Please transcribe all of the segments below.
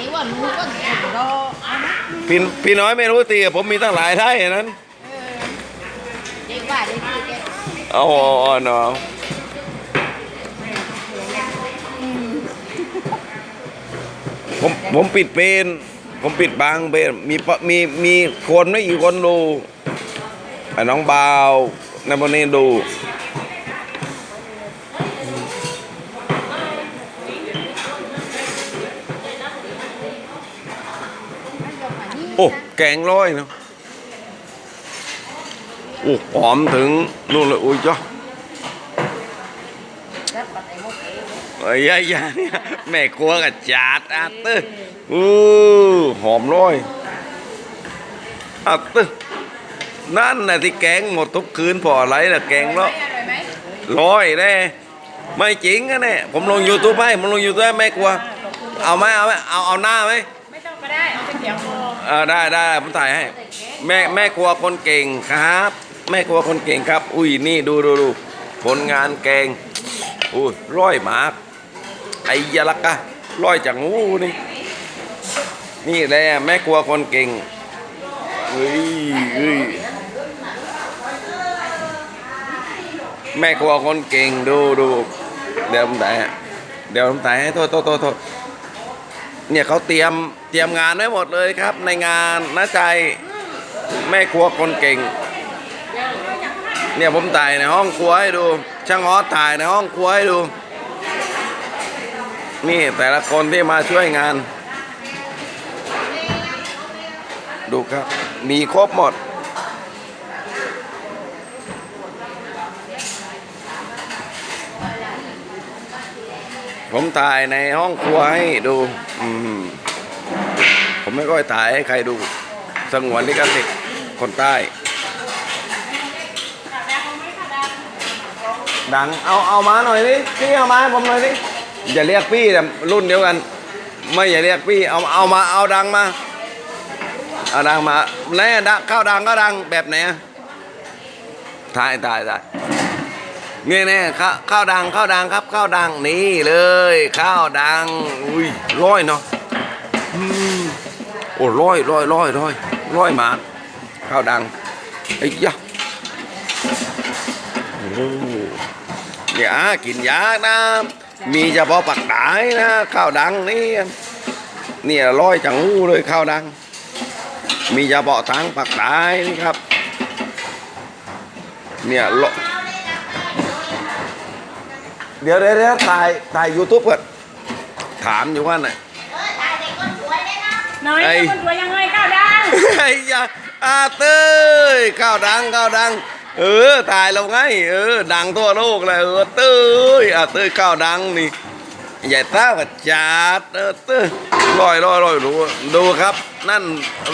Vậy quá nuôi có thằng đo พี่พี่น้อยไม่รู้ตีอะผมมีตั้งหลายไร่นั้น Vậy quá đi đi kìa เอาเอาเนาะผมผมปิดเป็น ผมปิดบางเป็นมีปะมีมีคนไม่กี่คนดูไอ้น้องบาวในบนนี้ดู อ้แกงร้อยเนาะโอ้หอมถึงนู่นเลยอุ้ยจ้ะ Rất là tại một cái เอ้ยยายาเนี่ยแม่ครัวกับจาดอาตึอู้หอมร้อยอาตึนั่นน่ะที่แกงหมดทุกคืนพออะไรล่ะแกงแล้วร้อยแน่ไม่จริงอะเนี่ยผมลงยูทูบให้ผมลงยูทูบให้แม่ครัวเอาไหมเอาไหมเอาเอาหน้าไหม Mấy tao có đây, ông cái kiểu hồ เออได้ได้ผมถ่ายให้แม่แม่ครัวคนเก่งครับ แม่ครัวคนเก่งครับ อุ้ยนี่ดูดูดูผลงานแกงอุ้ยร้อยหมากไอ้ยาลักกะร้อยจากงูนี่นี่แหละแม่ครัวคนเก่งเฮ้ยเฮ้ยแม่ครัวคนเก่งดูดูเดี๋ยวผมถ่ายเดี๋ยวผมถ่ายให้โทษโทษโทษ เนี่ยเขาเตรียมเตรียมงานไว้หมดเลยครับ ในงานน้าใจแม่ครัวคนเก่ง เนี่ยผมถ่ายในห้องครัวให้ดู ช่างออสถ่ายในห้องครัวให้ดู นี่แต่ละคนที่มาช่วยงาน ดูครับ มีครบหมด ผมถ่ายในห้องครัวให้ดู อืมผมไม่ค่อยถ่ายให้ใครดู สงวนลิขสิทธิ์คนใต้ ดัง เอา เอามาหน่อยดิพี่เอามาให้ผมหน่อยดิอย่าเรียกพี่แต่รุ่นเดียวกัน ไม่อย่าเรียกพี่ เอา เอามา เอาดังมา เอาดังมา แน่ดังข้าวดังก็ดังแบบไหนอะถ่ายถ่ายถ่าย เนี่แน่ข้าวข้าวดังข้าวดังครับข้าวดังนี่เลย ข้าวดังอุ้ยร้อยเนาะอืมโอ้ร้อยร้อยร้อยร้อยร้อยมาข้าวดังไอ้ยะโอ้เนี่ยอะกินยากนะ มีเฉพาะปักตายนะ ข้าวดังนี่เนี่ยร้อยจังหูเลยข้าวดัง มีเฉพาะทางปักตายนี่ครับ เนี่ยร้อย เดี๋ยวเดี๋ยวเดี๋ยวถ่ายถ่ายยูทูบก่อนถามอยู่ว่าน่ะ Nói Ê. cho con chuối ยังไงข้าวดังไอ้ยาอาเต้ยข้าวดังข้าวดัง เออถ่ายเราไงเออดังทั่วโลกเลยเออเต้ยอาเต้ยข้าวดังนี่ใหญ่ต้ากับจัดเออเต้ยลอยลอยลอยดูดูครับ นั่น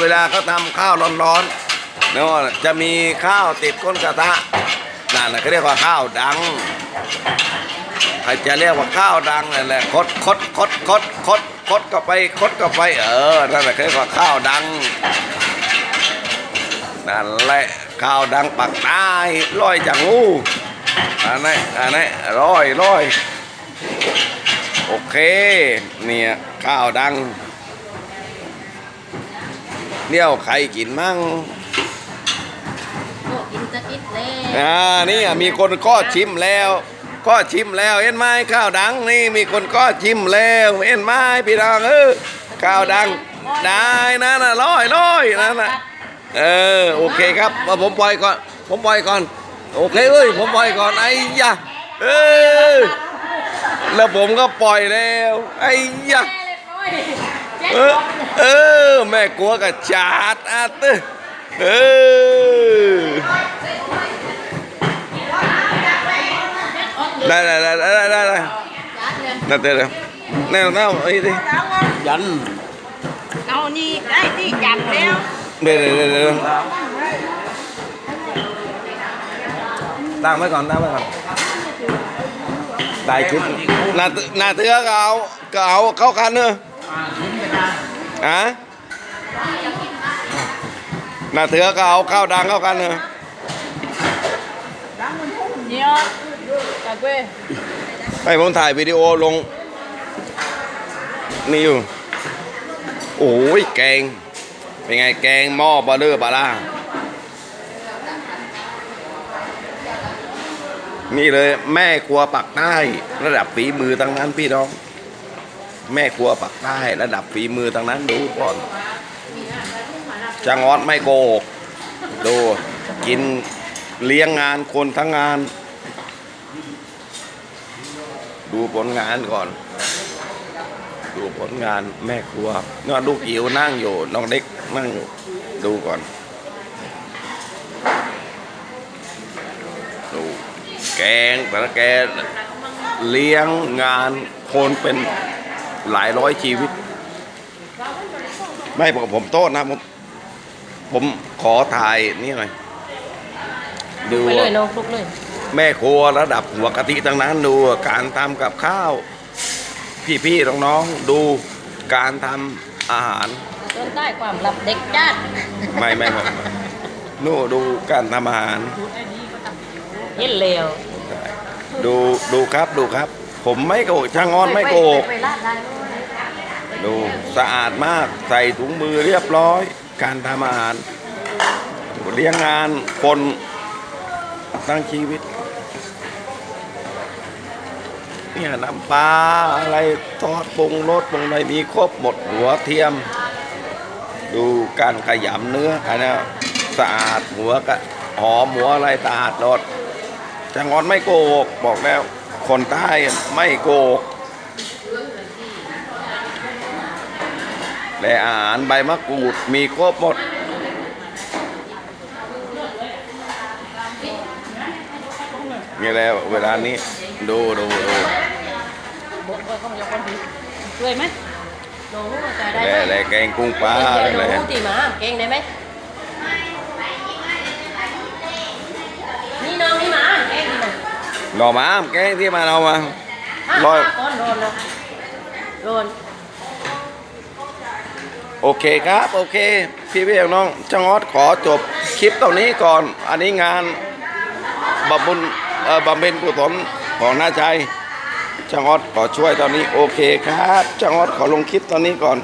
เวลาเขาทำข้าวร้อนๆเนาะจะมีข้าวติดก้นกระทะนั่นน่ะเขาเรียกว่าข้าวดัง ใครจะเรียกว่าข้าวดังนั่นแหละคดคดคดคดคดคดก็ไปคดก็ไป เออนั่นแหละเขาเรียกว่าข้าวดังนั่นแหละข้าวดังปักใต้ร้อยจังงูอันนี้อันนี้ร้อยร้อยโอเคเนี่ยข้าวดังเดี๋ยวใครกินมั่ง Ủa, in tật ít lên อ่านี่อะมีคนก็ชิมแล้ว ก็ชิมแล้วเห็นไหมข้าวดังนี่มีคนก็ชิมแล้วเห็นไหมพี่น้องเออข้าวดังได้นะนะร้อยร้อยนั่นนะเออโอเคครับว่าผมปล่อยก่อน ผมปล่อยก่อน โอเคเอ้ยผมปล่อยก่อนไอ้ยะเออแล้วผมก็ปล่อยแล้วไอ้ยะเออเออแม่กลัวกับจาดอาตอเออ ได้ได้ได้ได้ได้ได้นั่นเดี๋ยวเดี๋ยวแน่แน่ไอ้ดิยัน Đâu nhi, đây đi chặt đeo เดี๋ยวเดี๋ยวเดี๋ยวเดี๋ยวตั้งไว้ก่อนตั้งไว้ก่อ นได้คลิปหน้ากเอาก็เอาเข้ากันเนอะอะหน้าเถือก็เอาเข้าดังเข้ากันเนอะ Nhiều Cả quê ให้ผมถ่ายวิดีโอลง นี่อยู่ โอ้ยแกง เป็นไงแกงหม้อปลาเลือปลาล่านี่เลยแม่ครัวปักใต้ ระดับฝีมือทั้งนั้นพี่น้อง แม่ครัวปักใต้ ระดับฝีมือทั้งนั้นดูก่อนจังออดไม่โกหกดูกินเลี้ยงงานคนทั้งงาน ดูผลงานก่อน ดูผลงานแม่ครัวนี่ลูกอิ๋วนั่งอยู่น้องเด็กนั่งอยู่ดูก่อน ดูแกงแต่ละแกเลี้ยงงานคนเป็นหลายร้อยชีวิต ไม่ผมผมโทษนะผมผมขอถ่ายนี่หน่อยดูไปเลยน้องลุกเลย แม่ครัวระดับหัวกะทิทั้งนั้นดูการทำกับข้าว พี่ๆน้องๆดูการทำอาหารต้นใต้ความลับเด็กจัดไม่ไม่ไม่นู่นดูการทำอาหารเย็นเร็วดูดูครับดูครับ ผมไม่โกหกช่างอ้อนไม่โกหกไปลาดได้ดูสะอาดมากใส่ถุงมือเรียบร้อย การทำอาหารเลี้ยงงานคน ตั้งชีวิตเนี่ยน้ำปลาอะไรทอดปรุงรสปรุงอะไรมีครบหมดหัวเทียม ดูการขยำเนื้ออันนี้สะอาดหัวกะหอมหัวอะไรสะอาดหมดจังหวัดไม่โกหกบอกแล้ว คนใต้ไม่โกหกและอาหารใบมะกรูดมีครบหมด นี่แล้วเวลานี้ดูดูดูบอกว่าเขาอยากคนดีช่วยไหมน้องจะได้แล่ไหมแล่แกงกุ้งปลาเดี๋ยวอะไรน้องตีมาเก่งได้ไหมนี่น้องนี่มาเก่งดีนะหน่อม้ามแกงที่มาเอามาร้ร้ออยยก้อนโดนนะโดนโอเคครับ โอเค พี่พี่น้องจังออดขอจบคลิปตรงนี้ก่อน อันนี้งานบำบุญเอ่อ บำเพ็ญกุศลของน้าใจจังออดขอช่วยตอนนี้โอเคครับจังออดขอลงคลิปตอนนี้ก่อน